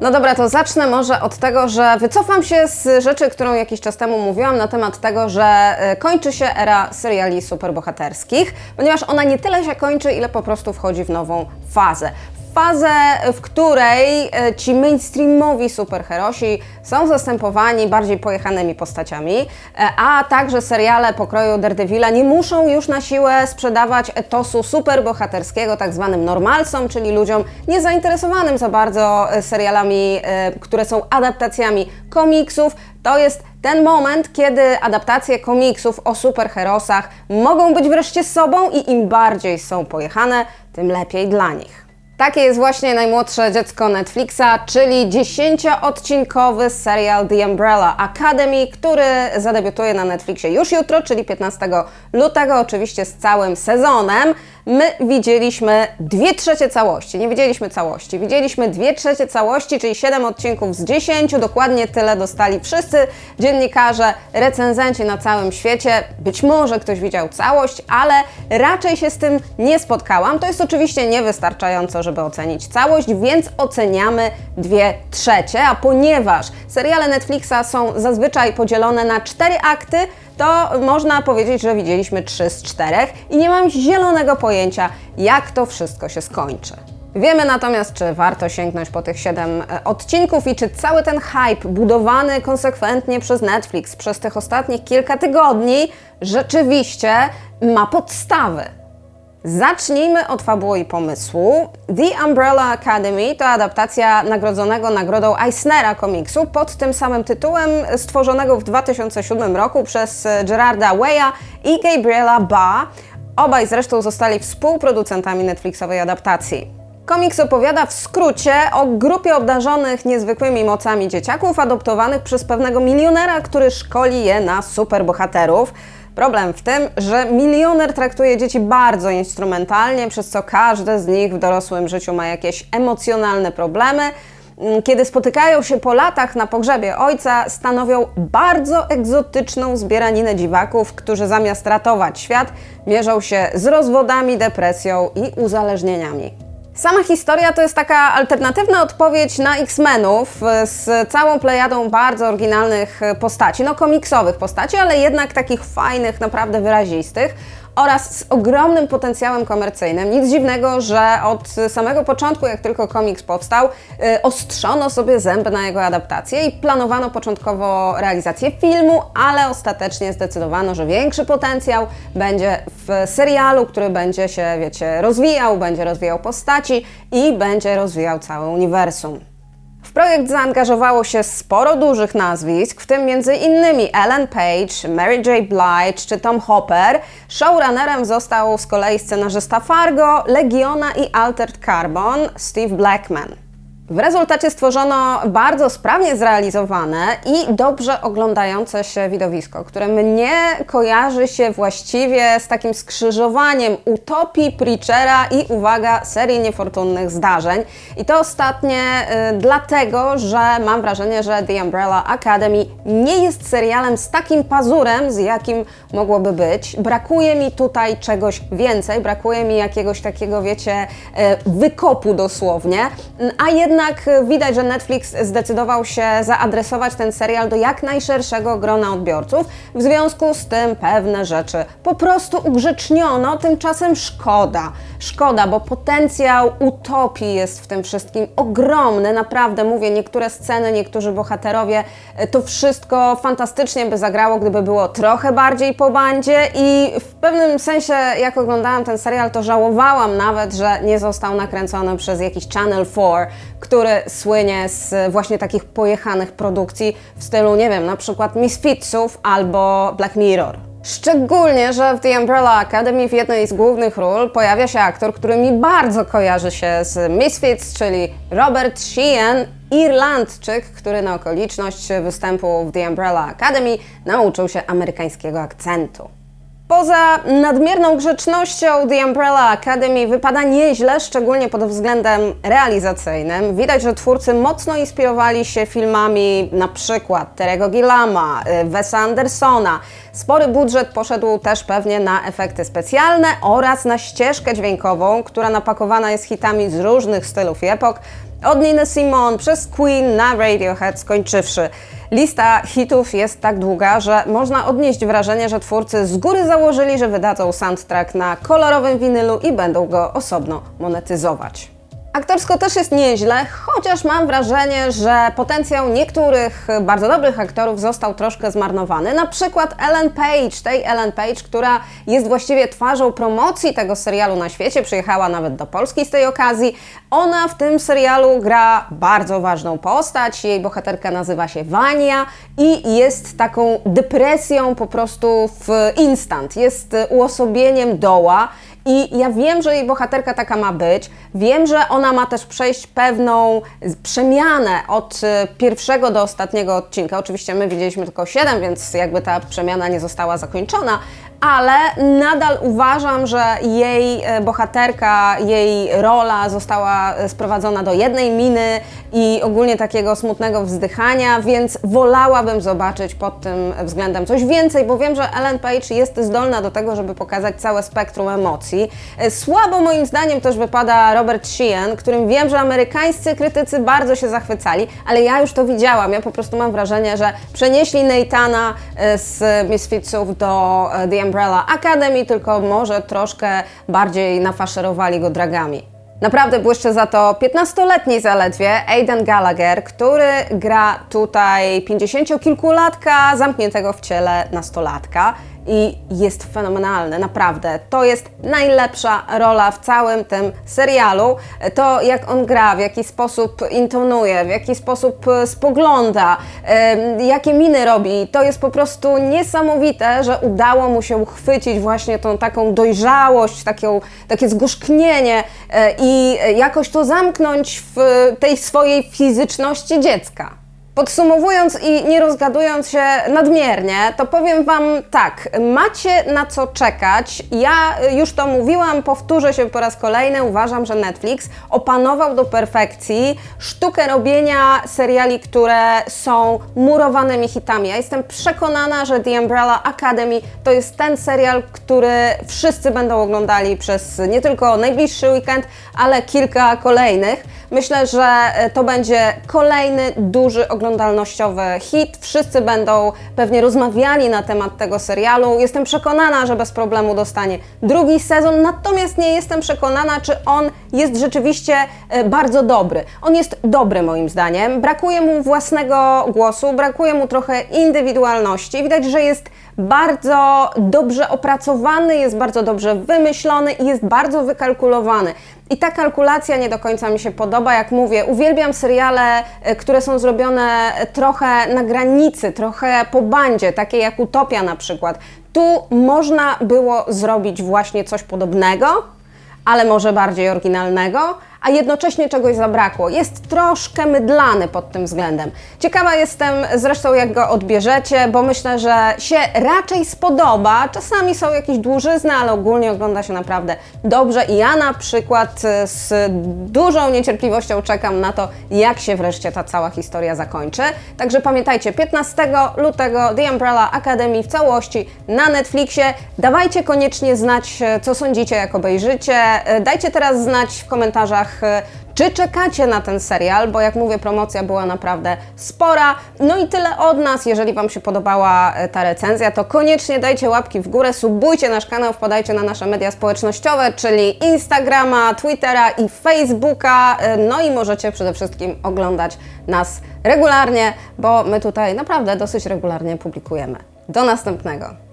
No dobra, to zacznę może od tego, że wycofam się z rzeczy, którą jakiś czas temu mówiłam na temat tego, że e, kończy się era seriali superbohaterskich, ponieważ ona nie tyle się kończy, ile po prostu wchodzi w nową fazę. Fazę, w której e, ci mainstreamowi superherosi są zastępowani bardziej pojechanymi postaciami, e, a także seriale pokroju Daredevila nie muszą już na siłę sprzedawać etosu superbohaterskiego tak zwanym normalsom, czyli ludziom niezainteresowanym za bardzo e, serialami, które są adaptacjami komiksów. To jest ten moment, kiedy adaptacje komiksów o superherosach mogą być wreszcie sobą i im bardziej są pojechane, tym lepiej dla nich. Takie jest właśnie najmłodsze dziecko Netflixa, czyli 10-odcinkowy serial The Umbrella Academy, który zadebiutuje na Netflixie już jutro, czyli 15 lutego, oczywiście z całym sezonem. My widzieliśmy dwie trzecie całości, nie widzieliśmy całości, widzieliśmy dwie trzecie całości, czyli 7 odcinków z 10, dokładnie tyle dostali wszyscy dziennikarze, recenzenci na całym świecie. Być może ktoś widział całość, ale raczej się z tym nie spotkałam. To jest oczywiście niewystarczająco, żeby ocenić całość, więc oceniamy dwie trzecie, a ponieważ seriale Netflixa są zazwyczaj podzielone na cztery akty, to można powiedzieć, że widzieliśmy trzy z czterech i nie mam zielonego pojęcia, jak to wszystko się skończy. Wiemy natomiast, czy warto sięgnąć po tych 7 odcinków i czy cały ten hype budowany konsekwentnie przez Netflix przez tych ostatnich kilka tygodni rzeczywiście ma podstawy. Zacznijmy od fabuły i pomysłu. The Umbrella Academy to adaptacja nagrodzonego nagrodą Eisnera komiksu pod tym samym tytułem, stworzonego w 2007 roku przez Gerarda Weya i Gabriela Ba. Obaj zresztą zostali współproducentami Netflixowej adaptacji. Komiks opowiada w skrócie o grupie obdarzonych niezwykłymi mocami dzieciaków adoptowanych przez pewnego milionera, który szkoli je na superbohaterów. Problem w tym, że milioner traktuje dzieci bardzo instrumentalnie, przez co każde z nich w dorosłym życiu ma jakieś emocjonalne problemy. Mm, Kiedy spotykają się po latach na pogrzebie ojca, stanowią bardzo egzotyczną zbieraninę dziwaków, którzy zamiast ratować świat, mierzą się z rozwodami, depresją i uzależnieniami. Sama historia to jest taka alternatywna odpowiedź na X-Menów e, z całą plejadą bardzo oryginalnych e, postaci, no komiksowych postaci, ale jednak takich fajnych, naprawdę wyrazistych oraz z ogromnym potencjałem komercyjnym. Nic dziwnego, że od samego początku, jak tylko komiks powstał, y, ostrzono sobie zęby na jego adaptację i planowano początkowo realizację filmu, ale ostatecznie zdecydowano, że większy potencjał będzie w serialu, który będzie się, wiecie, rozwijał, będzie rozwijał postaci i będzie rozwijał całe uniwersum. W projekt zaangażowało się sporo dużych nazwisk, w tym innymi Ellen Page, Mary J. Blige czy Tom Hopper. Showrunnerem został z kolei scenarzysta Fargo, Legiona i Altered Carbon Steve Blackman. W rezultacie stworzono bardzo sprawnie zrealizowane i dobrze oglądające się widowisko, które mnie kojarzy się właściwie z takim skrzyżowaniem utopii Preachera i uwaga, serii niefortunnych zdarzeń. I to ostatnie y, dlatego, że mam wrażenie, że The Umbrella Academy nie jest serialem z takim pazurem, z jakim mogłoby być. Brakuje mi tutaj czegoś więcej, brakuje mi jakiegoś takiego, wiecie, y, wykopu dosłownie, a jednak widać, że Netflix zdecydował się zaadresować ten serial do jak najszerszego grona odbiorców. W związku z tym pewne rzeczy po prostu ugrzeczniono, tymczasem szkoda. Szkoda, bo potencjał utopii jest w tym wszystkim ogromny. Naprawdę mówię, niektóre sceny, niektórzy bohaterowie, e, to wszystko fantastycznie by zagrało, gdyby było trochę bardziej po bandzie i w pewnym sensie, jak oglądałam ten serial, to żałowałam nawet, że nie został nakręcony przez jakiś Channel 4, który słynie z właśnie takich pojechanych produkcji w stylu, nie wiem, na przykład Misfitsów albo Black Mirror. Szczególnie, że w The Umbrella Academy w jednej z głównych ról pojawia się aktor, który mi bardzo kojarzy się z Misfits, czyli Robert Sheehan, Irlandczyk, który na okoliczność występu w The Umbrella Academy nauczył się amerykańskiego akcentu. Poza nadmierną grzecznością The Umbrella Academy wypada nieźle, szczególnie pod względem realizacyjnym. Widać, że twórcy mocno inspirowali się filmami przykład Terego Gillama, y, Wesa Andersona. Spory budżet poszedł też pewnie na efekty specjalne oraz na ścieżkę dźwiękową, która napakowana jest hitami z różnych stylów i epok, od Nina Simone przez Queen na Radiohead skończywszy. Lista hitów jest tak długa, że można odnieść wrażenie, że twórcy z góry założyli, że wydadzą soundtrack na kolorowym winylu i będą go osobno monetyzować. Aktorsko też jest nieźle, chociaż mam wrażenie, że potencjał niektórych bardzo dobrych aktorów został troszkę zmarnowany. Na przykład Ellen Page, tej Ellen Page, która jest właściwie twarzą promocji tego serialu na świecie, przyjechała nawet do Polski z tej okazji. Ona w tym serialu gra bardzo ważną postać. Jej bohaterka nazywa się Wania i jest taką depresją po prostu w instant. Jest uosobieniem doła. I ja wiem, że jej bohaterka taka ma być. Wiem, że ona ma też przejść pewną przemianę od e, pierwszego do ostatniego odcinka. Oczywiście my widzieliśmy tylko 7, więc jakby ta przemiana nie została zakończona, ale nadal uważam, że jej e, bohaterka, jej rola została e, sprowadzona do jednej miny i ogólnie takiego smutnego wzdychania, więc wolałabym zobaczyć pod tym względem coś więcej, bo wiem, że Ellen Page jest zdolna do tego, żeby pokazać całe spektrum emocji. E, słabo moim zdaniem też wypada Robert Sheehan, którym wiem, że amerykańscy krytycy bardzo się zachwycali, ale ja już to widziałam. Ja po prostu mam wrażenie, że przenieśli Nathana z Misfitsów do The Umbrella Academy, tylko może troszkę bardziej nafaszerowali go dragami. Naprawdę błyszczy za to 15-letni zaledwie Aiden Gallagher, który gra tutaj 50-kilkulatka zamkniętego w ciele nastolatka i jest fenomenalny, naprawdę. To jest najlepsza rola w całym tym serialu. To, jak on gra, w jaki sposób intonuje, w jaki sposób e, spogląda, e, jakie miny robi, to jest po prostu niesamowite, że udało mu się uchwycić właśnie tą taką dojrzałość, taką, takie zgorzknienie e, i jakoś to zamknąć w tej swojej fizyczności dziecka. Podsumowując i nie rozgadując się nadmiernie, to powiem Wam tak, macie na co czekać. Ja już to mówiłam, powtórzę się po raz kolejny. Uważam, że Netflix opanował do perfekcji sztukę robienia seriali, które są murowanymi hitami. Ja jestem przekonana, że The Umbrella Academy to jest ten serial, który wszyscy będą oglądali przez nie tylko najbliższy weekend, ale kilka kolejnych. Myślę, że e, to będzie kolejny duży oglądalnościowy hit. Wszyscy będą pewnie rozmawiali na temat tego serialu. Jestem przekonana, że bez problemu dostanie drugi sezon, natomiast nie jestem przekonana, czy on jest rzeczywiście e, bardzo dobry. On jest dobry moim zdaniem. Brakuje mu własnego głosu, brakuje mu trochę indywidualności. Widać, że jest bardzo dobrze opracowany, jest bardzo dobrze wymyślony i jest bardzo wykalkulowany. I ta kalkulacja nie do końca mi się podoba. Jak mówię, uwielbiam seriale, e, które są zrobione trochę na granicy, trochę po bandzie, takie jak Utopia na przykład. Tu można było zrobić właśnie coś podobnego, ale może bardziej oryginalnego a jednocześnie czegoś zabrakło. Jest troszkę mydlany pod tym względem. Ciekawa jestem zresztą, jak go odbierzecie, bo myślę, że się raczej spodoba. Czasami są jakieś dłużyzny, ale ogólnie ogląda się naprawdę dobrze i ja na przykład e, z dużą niecierpliwością czekam na to, jak się wreszcie ta cała historia zakończy. Także pamiętajcie, 15 lutego The Umbrella Academy w całości na Netflixie. Dawajcie koniecznie znać, e, co sądzicie, jak obejrzycie. E, dajcie teraz znać w komentarzach, E, czy czekacie na ten serial? Bo jak mówię, promocja była naprawdę spora. No i tyle od nas. Jeżeli Wam się podobała e, ta recenzja, to koniecznie dajcie łapki w górę, subujcie nasz kanał, wpadajcie na nasze media społecznościowe, czyli Instagrama, Twittera i Facebooka. E, no i możecie przede wszystkim oglądać nas regularnie, bo my tutaj naprawdę dosyć regularnie publikujemy. Do następnego.